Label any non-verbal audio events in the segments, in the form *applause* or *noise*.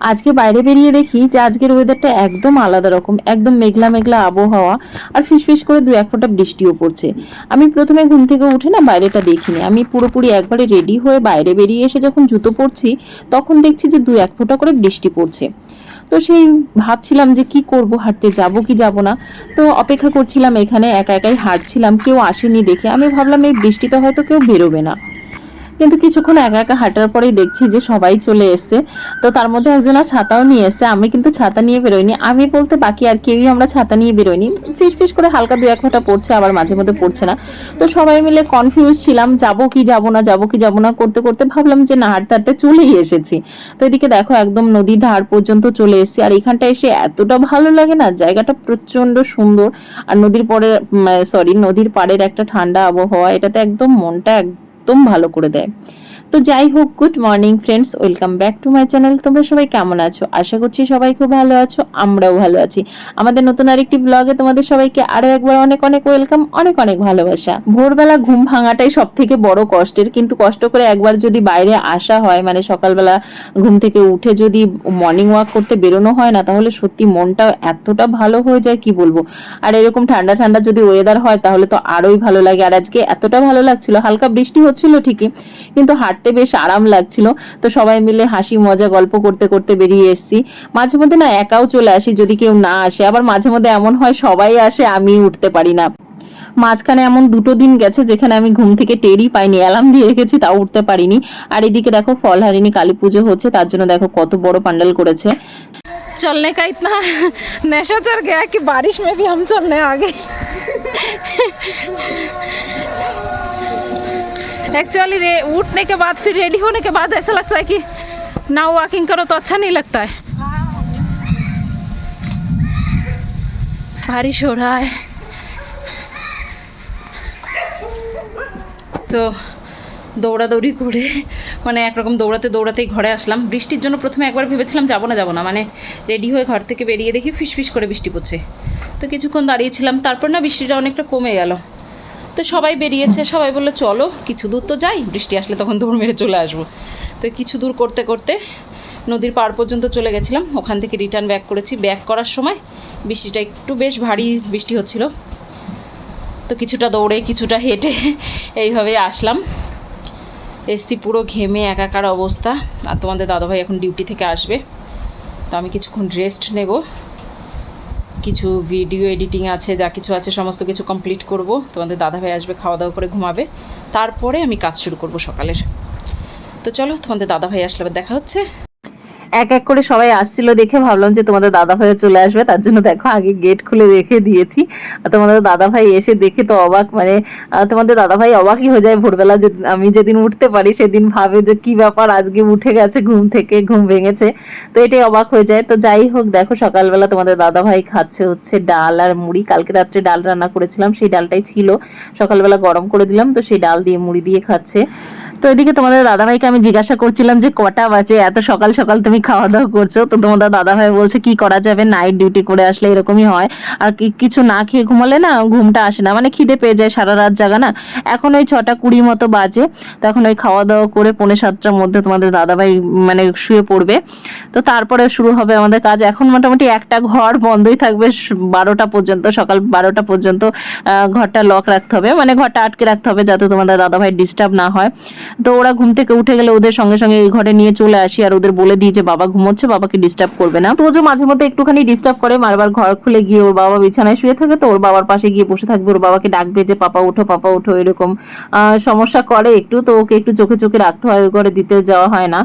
আজকে বাইরে বেরিয়ে দেখি যে আজকের ওয়েদারটা একদম আলাদা রকম, একদম মেঘলা মেঘলা আবহাওয়া আর ফিসফিস করে দু এক ফোঁটা বৃষ্টিও পড়ছে। আমি প্রথমে ঘুম থেকে উঠে না বাইরেটা দেখিনি, আমি পুরোপুরি একবারে রেডি হয়ে বাইরে বেরিয়ে এসে যখন জুতো পরছি, তখন দেখছি যে দু এক ফোঁটা করে বৃষ্টি পড়ছে। তো সেই ভাবছিলাম যে কি করব, হাঁটতে যাব কি যাব না? তো অপেক্ষা করছিলাম এখানে, একা একাই হাঁটছিলাম, কেউ আসেনি দেখে। আমি ভাবলাম এই বৃষ্টিতে হয়তো কেউ বেরোবে না। কিন্তু কিছুক্ষণ একা একা হাঁটার পরেই দেখছি যে সবাই চলে এসছে। তো তার মধ্যে একজনা ছাতাও নিয়ে এসছে। আমি কিন্তু ছাতা নিয়ে বেরোইনি। আমি বলতে বাকি আর কেউই আমরা ছাতা নিয়ে বেরোইনি। ফিস ফিস করে হালকা দু এক ফোঁটা পড়ছে, আবার মাঝে মধ্যে পড়ছে না। তো সবাই মিলে কনফিউজ ছিলাম, যাব কি যাব না, যাব কি যাব না করতে করতে ভাবলাম যে না, হাঁটতে হাঁটতে চলেই এসেছি। তো এদিকে দেখো একদম নদীর ধার পর্যন্ত চলে এসেছি। আর এখানটা এসে এতটা ভালো লাগে না, জায়গাটা প্রচণ্ড সুন্দর। আর নদীর পরে সরি নদীর পাড়ের একটা ঠান্ডা আবহাওয়া, এটাতে একদম মনটা একদম ভালো করে দেয়। তো যাই হোক good morning friends welcome back to my channel তোমরা সবাই কেমন আছো? আশা করছি সবাই খুব ভালো আছো, আমরাও ভালো আছি। আমাদের নতুন আরেকটি ব্লগে তোমাদের সবাইকে আরও একবার অনেক অনেক ওয়েলকাম অনেক অনেক ভালোবাসা। ভোরবেলা ঘুম ভাঙাটাই সব থেকে বড় কষ্টের, কিন্তু কষ্ট করে একবার যদি বাইরে আসা হয় মানে সকালবেলা ঘুম থেকে উঠে যদি মর্নিং ওয়াক করতে বেরোনো হয় না, তাহলে সত্যি মনটা এতটা ভালো হয়ে যায়, কি বলব? আর এরকম ঠান্ডা ঠান্ডা যদি ওয়েদার হয়, তাহলে তো আরোই ভালো লাগে। আর আজকে এতটা ভালো লাগছিল, হালকা বৃষ্টি হচ্ছিল ঠিকই, কিন্তু হাঁটতে বেশ আরাম লাগছিল তো সবাই মিলে হাসি মজা গল্প করতে করতে বেরিয়ে এসেছি মাঝে মধ্যে না একাও চলে আসি যদি কেউ না আসে আবার মাঝে মধ্যে এমন হয় সবাই আসে আমি উঠতে পারি না মাঝখানে এমন দুটো দিন গেছে যেখানে আমি ঘুম থেকে টেরই পাইনি অ্যালার্ম দিয়ে রেখেছি তাও উঠতে পারিনি আর এদিকে দেখো ফলহারিণী কালী পুজো হচ্ছে তার জন্য দেখো কত বড় প্যান্ডেল করেছে चलने का इतना नशा चढ़ गया कि बारिश में भी हम चलने आ गए एक्चुअली रे उठने के बाद फिर रेडी होने के बाद ऐसा लगता है कि ना वॉकिंग करो तो अच्छा नहीं लगता है बारिश हो रहा है তো দৌড়াদৌড়ি করে মানে একরকম দৌড়াতে দৌড়াতেই ঘরে আসলাম বৃষ্টির জন্য প্রথমে একবার ভেবেছিলাম যাবো না যাবো না মানে রেডি হয়ে ঘর থেকে বেরিয়ে দেখি ফিস ফিস করে বৃষ্টি পড়ছে তো কিছুক্ষণ দাঁড়িয়েছিলাম তারপর না বৃষ্টিটা অনেকটা কমে গেল তো সবাই বেরিয়েছে, সবাই বলল, চলো, কিছু দূর তো যাই। বৃষ্টি আসলে তখন দৌড় মেরে চলে আসব। তো কিছু দূর করতে করতে নদীর পাড় পর্যন্ত চলে গেছিলাম। ওখান থেকে রিটার্ন ব্যাক করেছি। ব্যাক করার সময় বৃষ্টিটা একটু বেশ ভারী বৃষ্টি হচ্ছিল। তো কিছুটা দৌড়ে, কিছুটা হেঁটে এইভাবে আসলাম। এসছি পুরো ঘেমে, একাকার অবস্থা। আর তোমাদের দাদাভাই এখন ডিউটি থেকে আসবে। তো আমি কিছুক্ষণ রেস্ট নেব। কিছু ভিডিও এডিটিং আছে, যা কিছু আছে, সমস্ত কিছু কমপ্লিট করব। তোমাদের দাদা ভাই আসবে খাওয়া দাওয়া করে ঘুমাবে। তারপরে আমি কাজ শুরু করব সকালের। তো চলো, তোমাদের দাদা ভাই আসলে দেখা হচ্ছে। এক এক করে সবাই আসছিল দেখে ভাবলাম যে তোমাদের দাদা ভাই চলে আসবে, তার জন্য দেখো আগে গেট খুলে রেখে দিয়েছি। তোমাদের দাদা ভাই এসে দেখে তো অবাক মানে তোমাদের দাদা ভাই অবাকই হয়ে যায় ভোরবেলা যে, আমি যেদিন উঠতে পারি সেদিন ভাবে যে কি ব্যাপার আজকে উঠে গেছে, ঘুম থেকে ঘুম ভেঙেছে। তো এটাই অবাক হয়ে যায়। তো যাই হোক, দেখো সকালবেলা তোমাদের দাদা ভাই খাচ্ছে হচ্ছে ডাল আর মুড়ি। কালকে রাত্রে ডাল রান্না করেছিলাম, সেই ডালটাই ছিল। সকালবেলা গরম করে দিলাম, তো সেই ডাল দিয়ে মুড়ি দিয়ে খাচ্ছে। তো এদিকে তোমাদের দাদাভাইকে আমি জিজ্ঞাসা করছিলাম যে কটা বাজে, এত সকাল সকাল তুমি খাওয়া দাওয়া করছ। তো তোমাদের দাদাভাই বলছে, কি করা যাবে? নাইট ডিউটি করে আসলে এরকমই হয়। আর কিছু না খেয়ে ঘুমালে না ঘুমটা আসে না। মানে খিদে পেয়ে যায় সারা রাত জাগা না। এখন ওই ছটা কুড়ি মতো বাজে। তখন ওই খাওয়া দাওয়া করে পৌনে সাতটার মধ্যে তোমাদের দাদাভাই মানে শুয়ে পড়বে। তো তারপরে শুরু হবে আমাদের কাজ। এখন মোটামুটি একটা ঘর বন্ধই থাকবে বারোটা পর্যন্ত, সকাল বারোটা পর্যন্ত ঘরটা লক রাখতে হবে। মানে ঘরটা আটকে রাখতে হবে যাতে তোমাদের দাদাভাই ডিস্টার্ব না হয়। তো ওরা ঘুম থেকে উঠে গেলে ওদের সঙ্গে সঙ্গে এই ঘরে নিয়ে চলে আসি আর ওদের বলে দিই যে, বাবা ঘুমোচ্ছে, বাবাকে ডিস্টার্ব করবে না। তো যে মাঝে মধ্যে একটুখানি ডিস্টার্ব করে, বারবার ঘর খুলে গিয়ে ওর বাবা বিছানায় শুয়ে থাকে, তো ওর বাবার পাশে গিয়ে বসে থাকবে, ওর বাবাকে ডাকবে যে, পাপা উঠো পাপা উঠো এরকম সমস্যা করে একটু, তো ওকে একটু চোখে চোখে রাখতে হয়, ওই ঘরে দিতে যাওয়া হয় না।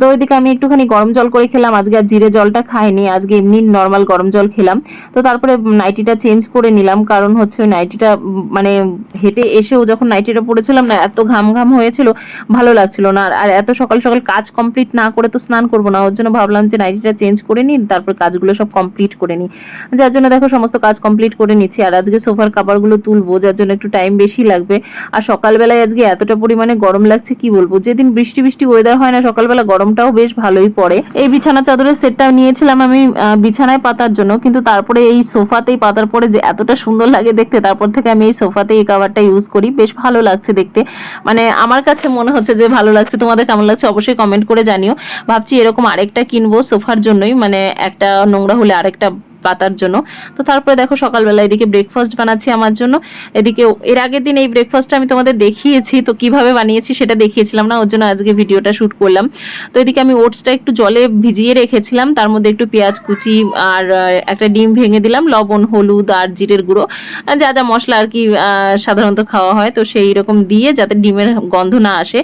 তো ওইদিকে আমি একটুখানি গরম জল করে খেলাম, আজকে আর জিরে জলটা খাইনি, আজকে এমনি নর্মাল গরম জল খেলাম। তো তারপরে নাইটিটা চেঞ্জ করে নিলাম, কারণ হচ্ছে ওই নাইটিটা মানে হেঁটে এসেও যখন নাইটিটা পড়েছিলাম না, এত ঘাম ঘাম হয়েছিল ভালো লাগছিল না। আর- এত সকাল সকাল কাজ কমপ্লিট না করে তো স্নান করব না। ওর জন্য ভাবলাম যে নাইটিটা চেঞ্জ করে নিই, তারপর কাজগুলো সব কমপ্লিট করে নিই। যার জন্য দেখো সমস্ত কাজ কমপ্লিট করে নিচ্ছি। আর আজকে সোফার কাপড়গুলো তুলবো, যার জন্য একটু টাইম বেশি লাগবে। আর সকালবেলায় আজকে এতটা পরিমাণে গরম লাগছে, কি বলব? যেদিন বৃষ্টি বৃষ্টি ওয়েদার হয় না, সকালবেলা গরমটাও বেশ ভালোই পড়ে। এই বিছানা চাদরের সেটটা নিয়েছিলাম আমি বিছানায় পাতার জন্য। কিন্তু তারপরে এই সোফাতেই পাতার পরে যে এতটা সুন্দর লাগে দেখতে, তারপর থেকে আমি এই সোফাতে এই কাভারটা ইউজ করি। বেশ ভালো লাগছে দেখতে। মানে আমার কাছে মনে হচ্ছে যে ভালো লাগছে, তোমাদের কেমন লাগছে অবশ্যই কমেন্ট করে জানিও। ভাবছি এরকম আরেকটা কিনবো সোফার জন্যই মানে একটা নোংরা হলে আরেকটা পাতার জন্য। তো তারপরে দেখো সকালবেলা এদিকে ব্রেকফাস্ট বানাচ্ছি আমার জন্য। এদিকে এর আগের দিন এই ব্রেকফাস্টটা আমি তোমাদের দেখিয়েছি, তো কীভাবে বানিয়েছি সেটা দেখিয়েছিলাম না, ওর জন্য আজকে ভিডিওটা শ্যুট করলাম। তো এদিকে আমি ওটসটা একটু জলে ভিজিয়ে রেখেছিলাম, তার মধ্যে একটু পেঁয়াজ কুচি আর একটা ডিম ভেঙে দিলাম, লবণ, হলুদ আর জিরের গুঁড়ো। যা যা মশলা আর কি সাধারণত খাওয়া হয়, তো সেই রকম দিয়ে যাতে ডিমের গন্ধ না আসে।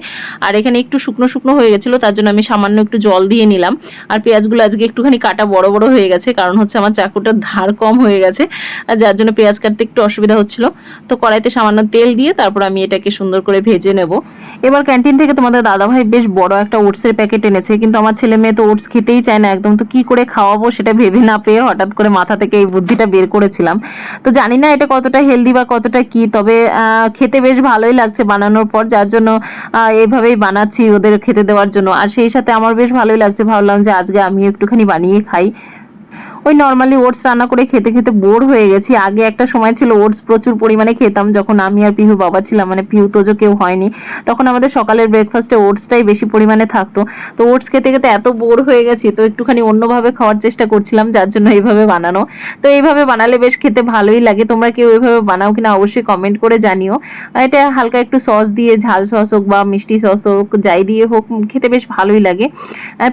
আর এখানে একটু শুকনো শুকনো হয়ে গেছিল, তার জন্য আমি সামান্য একটু জল দিয়ে নিলাম। আর পেঁয়াজগুলো আজকে একটুখানি কাটা বড় বড় হয়ে গেছে, কারণ হচ্ছে আমার চাকুটার ধার কম হয়ে গেছে, আর যার জন্য পেঁয়াজ কাটতে একটু অসুবিধা হচ্ছিল। তো কড়াইতে সামান্য তেল দিয়ে তারপর আমি এটাকে সুন্দর করে ভেজে নেব। এবার ক্যান্টিন থেকে তোমাদের দাদাভাই বেশ বড় একটা ওটসের প্যাকেট এনেছে, কিন্তু আমার ছেলে মেয়ে তো ওটস খেতেই চায় না একদম। তো কি করে খাওয়াবো সেটা ভেবে না পেয়ে হঠাৎ করে মাথা থেকে এই বুদ্ধিটা বের করেছিলাম। তো জানি না এটা কতটা হেলদি বা কতটা কি, তবে খেতে বেশ ভালোই লাগছে বানানোর পর, যার জন্য এইভাবেই বানাচ্ছি ওদের খেতে দেওয়ার জন্য। আর সেই সাথে আমার বেশ ভালোই লাগছে, ভাবলাম যে আজকে আমি একটুখানি বানিয়ে খাই। ওই নর্মালি ওটস রান্না করে খেতে খেতে বোর হয়ে গেছি। আগে একটা সময় ছিল ওটস প্রচুর পরিমাণে খেতাম, যখন আমি আর পিহুর বাবা ছিলাম মানে পিহু তোজো কেউ হয়নি। তখন আমাদের সকালের ব্রেকফাস্টে ওটসটাই বেশি পরিমাণে থাকতো। তো ওটস খেতে খেতে এত বোর হয়ে গেছি, তো একটুখানি অন্যভাবে খাওয়ার চেষ্টা করছিলাম, যার জন্য এইভাবে বানানো। তো এইভাবে বানালে বেশ খেতে ভালোই লাগে। তোমরা কেউ এইভাবে বানাও কিনা অবশ্যই কমেন্ট করে জানিও। এটা হালকা একটু সস দিয়ে, ঝাল সস হোক বা মিষ্টি সস হোক, যাই দিয়ে হোক, খেতে বেশ ভালোই লাগে।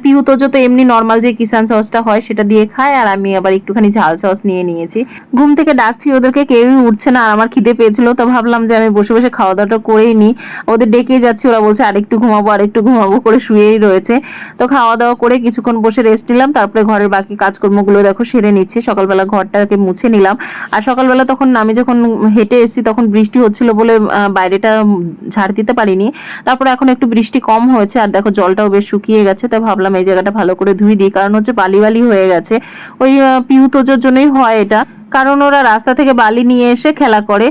পিহু তোজো তো এমনি নর্মাল যে কিষান সসটা হয়, সেটা দিয়ে খায়, আর আমি আবার একটুখানি ঝাল সস নিয়ে নিয়েছি। ঘুম থেকে ডাকছি, ওদেরকে কেউই উঠছে না, আর আমার খিদে পেয়েছিল, তো ভাবলাম যে আমি বসে বসে খাওয়া দাওয়াটা করেই নিই। ওদের ডেকে যাচ্ছি, ওরা বলছে, আরেকটু ঘুমাবো আরেকটু ঘুমাবো করে শুয়েই রয়েছে। তো খাওয়া দাওয়া করে কিছুক্ষণ বসে রেস্ট নিলাম, তারপরে ঘরের বাকি কাজকর্মগুলো দেখো সেরে নিচ্ছি। সকালবেলা ঘরটাকে মুছে নিলাম। আর সকালবেলা তখন আমি যখন হেঁটে এসেছি, তখন বৃষ্টি হচ্ছিল বলে বাইরেটা ঝাড় দিতে পারিনি। তারপরে এখন একটু বৃষ্টি কম হয়েছে, আর দেখো জলটাও বেশ শুকিয়ে গেছে তাই ভাবলাম এই জায়গাটা ভালো করে ধুই দিই। কারণ হচ্ছে বালি বালি হয়ে গেছে। ওই পিউ তোজোর জন্যই হয় এটা। কারণ ওরা রাস্তা থেকে বালি নিয়ে এসে খেলা করে।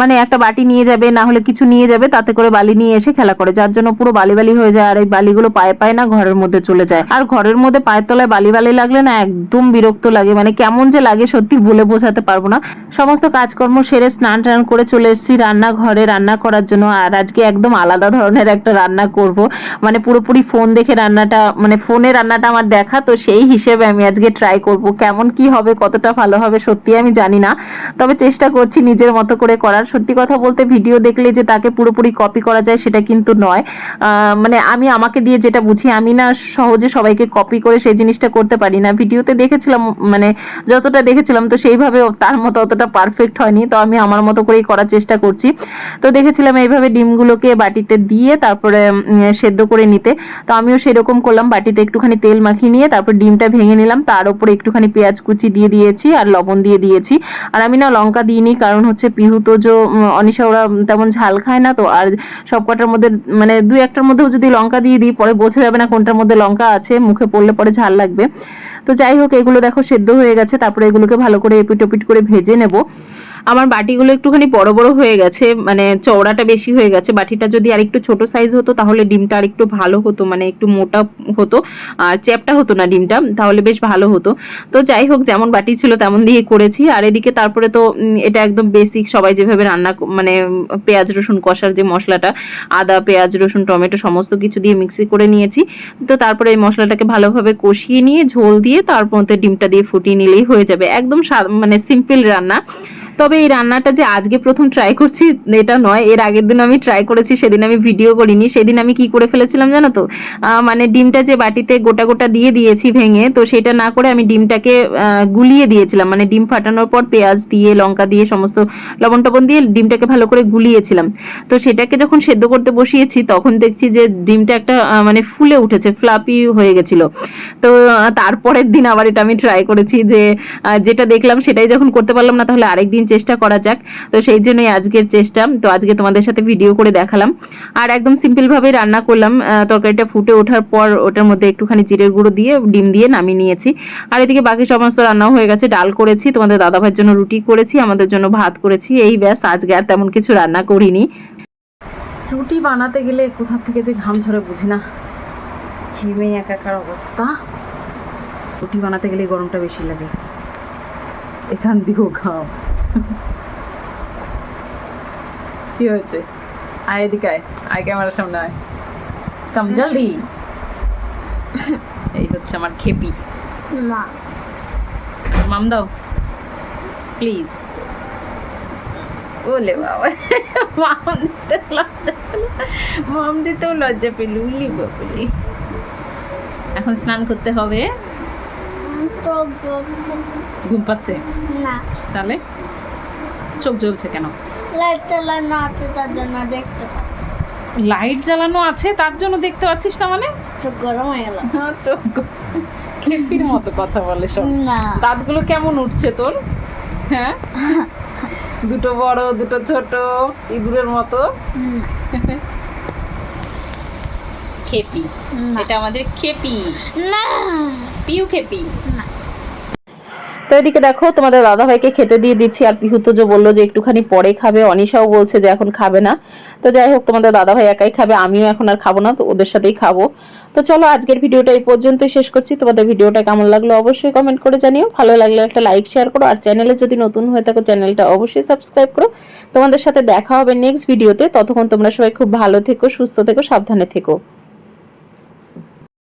মানে একটা বাটি নিয়ে যাবে, না হলে কিছু নিয়ে যাবে, তাতে করে বালি নিয়ে এসে খেলা করে। যার জন্য পুরো বালি বালি হয়ে যায় আর এই বালিগুলো পায়ে পায়ে না ঘরের মধ্যে চলে যায়। আর ঘরের মধ্যে পায়ের তলায় বালি বালি লাগলে না একদম বিরক্ত লাগে। মানে কেমন যে লাগে, সত্যি বলে বোঝাতে পারব না। সমস্ত কাজকর্ম সেরে স্নান টান করে চলে এসেছি রান্নাঘরে রান্না করার জন্য। আর আজকে একদম আলাদা ধরনের একটা রান্না করব। মানে পুরোপুরি ফোন দেখে রান্নাটা মানে ফোনে রান্নাটা আমার দেখা, তো সেই হিসেবে আমি আজকে ট্রাই করব। কেমন কি হবে, কতটা ভালো হবে, সত্যি আমি জানি না। তবে চেষ্টা করছি নিজের মতো করে করার। সত্যি কথা বলতে ভিডিও দেখলে যে তাকে পুরোপুরি কপি করা যায় সেটা কিন্তু নয়। মানে আমি আমাকে দিয়ে যেটা বুঝি, আমি না সহজে সবাইকে কপি করে সেই জিনিসটা করতে পারি না। ভিডিওতে দেখেছিলাম মানে যতটা দেখেছিলাম তো সেইভাবে তার মতো অতটা পারফেক্ট হয়নি। তো আমি আমার মতো করেই করার চেষ্টা করছি। তো দেখেছিলাম এইভাবে ডিমগুলোকে বাটিতে দিয়ে তারপরে সেদ্ধ করে নিতে। তো আমিও সেরকম করলাম, বাটিতে একটুখানি তেল মাখিয়ে নিয়ে তারপর ডিমটা ভেঙে নিলাম। তার উপরে একটুখানি পেঁয়াজ কুচি দিয়ে দিয়েছি আর লবণ দিয়ে দিয়েছি। আর আমি না লঙ্কা দিইনি, কারণ হচ্ছে পিহু তো যে অনিশা ওরা তেমন ঝাল খায় না তো, আর সব কটার মধ্যে মানে দুই একটার মধ্যেও যদি লঙ্কা দিয়ে দিই, পরে বোঝা যাবে না কোনটার মধ্যে লঙ্কা আছে, মুখে পড়লে পরে ঝাল লাগবে। তো যাই হোক, এগুলো দেখো সেদ্ধ হয়ে গেছে, তারপরে এগুলোকে ভালো করে এপিট ওপিট করে ভেজে নেব। আমার বাটিগুলো একটুখানি বড় বড় হয়ে গেছে মানে চওড়াটা বেশি হয়ে গেছে, বাটিটা যদি আর একটু ছোট সাইজ হতো তাহলে ডিমটা আর একটু ভালো হতো মানে একটু মোটা হতো, আর চ্যাপটা হতো না ডিমটা, তাহলে বেশ ভালো হতো। তো যাই হোক, যেমন বাটি ছিল তেমন দিয়ে করেছি, আর এদিকে তারপরে তো এটা একদম বেসিক সবাই যেভাবে রান্না মানে পেঁয়াজ, রসুন, কষার যে মশলাটা, আদা, পেঁয়াজ, রসুন, টমেটো সমস্ত কিছু দিয়ে মিক্সি করে নিয়েছি। তো তারপরে এই মশলাটাকে ভালোভাবে কষিয়ে নিয়ে ঝোল দিয়ে তার মধ্যে ডিমটা দিয়ে ফুটিয়ে নিলেই হয়ে যাবে। একদম মানে সিম্পল রান্না। তবে এই রান্নাটা যে আজকে প্রথম ট্রাই করছি, এটা নয়, এর আগের দিন আমি ট্রাই করেছি, সেদিন আমি ভিডিও করিনি, সেদিন আমি কি করে ফেলেছিলাম জানো তো? মানে ডিমটা যে বাটিতে গোটা গোটা দিয়ে দিয়েছি ভেঙে, তো সেটা না করে আমি ডিমটাকে গুলিয়ে দিয়েছিলাম। মানে ডিম ফাটানোর পর পেঁয়াজ দিয়ে, লঙ্কা দিয়ে, সমস্ত লবণ টবণ দিয়ে ডিমটাকে ভালো করে গুলিয়েছিলাম। তো সেটাকে যখন সেদ্ধ করতে বসিয়েছি, তখন দেখছি যে ডিমটা একটা মানে ফুলে উঠেছে ফ্লাপি হয়ে গেছিল। তো তারপরের দিন আবার এটা আমি ট্রাই করেছি যে যেটা দেখলাম সেটাই যখন করতে পারলাম না, তাহলে আরেকদিন চেষ্টা করা যাক। তো সেই জন্যই আজকের চেষ্টা। তো আজকে তোমাদের সাথে ভিডিও করে দেখালাম। আর একদম সিম্পল ভাবে রান্না করলাম। তরকারিটা ফুটে ওঠার পর ওটার মধ্যে একটুখানি জিরের গুঁড়ো দিয়ে ডিম দিয়ে নামিয়ে নিয়েছি। আর এদিকে বাকি সমস্ত রান্নাও হয়ে গেছে। ডাল করেছি, তোমাদের দাদা ভাইয়ের জন্য রুটি করেছি, আমাদের জন্য ভাত করেছি। এই ব্যাস, আজকে আর তেমন কিছু রান্না করিনি। রুটি বানাতে গেলে কোথা থেকে যে ঘাম ঝরে বুঝি না। ঘেমে একাকার অবস্থা। রুটি বানাতে গেলে গরমটা বেশি লাগে। এখান দিয়েও ঘাম। *laughs* কি হয়েছে? আয় এদিকে আয়। আয় ক্যামেরার সামনে আয়। কাম জলদি। *laughs* এই হচ্ছে আমার খেপি। না। মাম দাও। প্লিজ। ওলে বাবা। *laughs* মাম দিতে লজ্জা পেল। মাম দিতেও লজ্জা পেল। উলি বাবলি এখন স্নান করতে হবে। ঘুম পাচ্ছে? না। তাহলে? চোখ জ্বলছে কেন? লাইট চালানো আছে তার জন্য দেখতে পাচ্ছি। লাইট জ্বালানো আছে তার জন্য দেখতে পাচ্ছিস না মানে? চোখ গরম হয়ে গেল। *laughs* চোখ খেপির মতো কথা বলে সব। না। দাঁতগুলো কেমন উঠছে তোর? হ্যাঁ? *laughs* দুটো বড় দুটো ছোট ইঁদুরের মতো। খেপি। এটা আমাদের খেপি। না। পিউ খেপি। না। তো এদিকে দেখো, তোমাদের দাদা ভাইকে খেতে দিয়ে দিচ্ছি, আর পিহু তো যে বলল যে একটুখানি পরে খাবে, অনিশাও বলছে যে এখন খাবে না। তো যাই হোক, তোমাদের দাদা ভাই একাই খাবে, আমিও এখন আর খাব না, তো ওদের সাথেই খাব। তো চলো, আজকের ভিডিওটা এই পর্যন্তই শেষ করছি। তোমাদের ভিডিওটা কেমন লাগল অবশ্যই কমেন্ট করে জানিও। ভালো লাগলে একটা লাইক শেয়ার করো, আর চ্যানেলে যদি নতুন হয়ে থাকো চ্যানেলটা অবশ্যই সাবস্ক্রাইব করো। তোমাদের সাথে দেখা হবে নেক্সট ভিডিওতে ততক্ষণ তোমরা সবাই খুব ভালো থেকো, সুস্থ থেকো, সাবধানে থেকো।